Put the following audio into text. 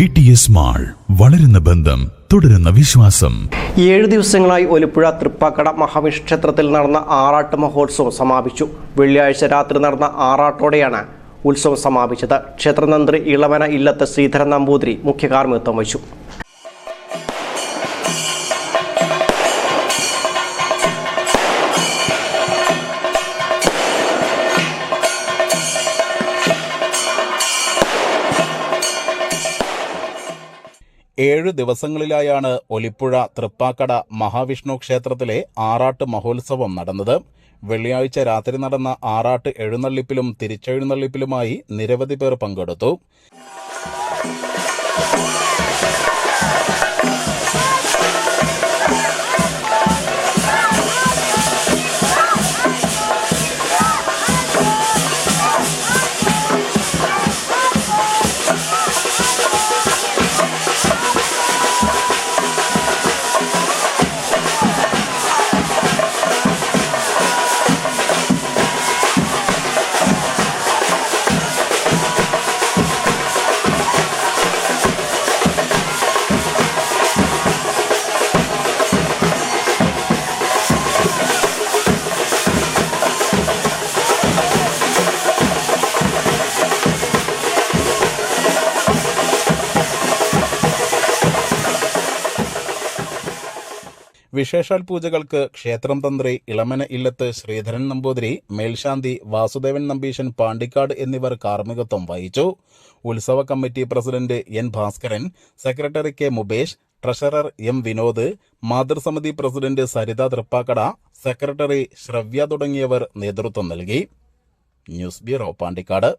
S mall വളരുന്ന ബന്ധം തുടരുന്ന വിശ്വാസം. ഏഴ് ദിവസങ്ങളായി ഒലിപ്പുഴ തൃപ്പാക്കട മഹാവിഷ്ണു ക്ഷേത്രത്തിൽ നടന്ന ആറാട്ട് മഹോത്സവം സമാപിച്ചു. വെള്ളിയാഴ്ച രാത്രി നടന്ന ആറാട്ടോടെയാണ് ഉത്സവം സമാപിച്ചത്. ക്ഷേത്രതന്ത്രി ഇളവന ഇല്ലത്ത് ശ്രീധരൻ നമ്പൂതിരി മുഖ്യകാർമ്മിത്വം വഹിച്ചു. ഏഴു ദിവസങ്ങളിലായാണ് ഒലിപ്പുഴ തൃപ്പാക്കട മഹാവിഷ്ണു ക്ഷേത്രത്തിലെ ആറാട്ട് മഹോത്സവം നടന്നത്. വെള്ളിയാഴ്ച രാത്രി നടന്ന ആറാട്ട് എഴുന്നള്ളിപ്പിലും തിരിച്ചെഴുന്നള്ളിപ്പിലുമായി നിരവധി പേർ പങ്കെടുത്തു. വിശേഷാൽ പൂജകൾക്ക് ക്ഷേത്രം തന്ത്രി ഇളമന ഇല്ലത്ത് ശ്രീധരൻ നമ്പൂതിരി മേൽശാന്തി വാസുദേവൻ നമ്പീശൻ പാണ്ടിക്കാട് എന്നിവർ കാർമ്മികത്വം വഹിച്ചു. ഉത്സവ committee president N Bhaskaran secretary K Mubesh treasurer M Vinod മാതൃസമിതി president Saritha Thrippakkada secretary ശ്രവ്യ തുടങ്ങിയവർ നേതൃത്വം നൽകി. News bureau Pandikkad.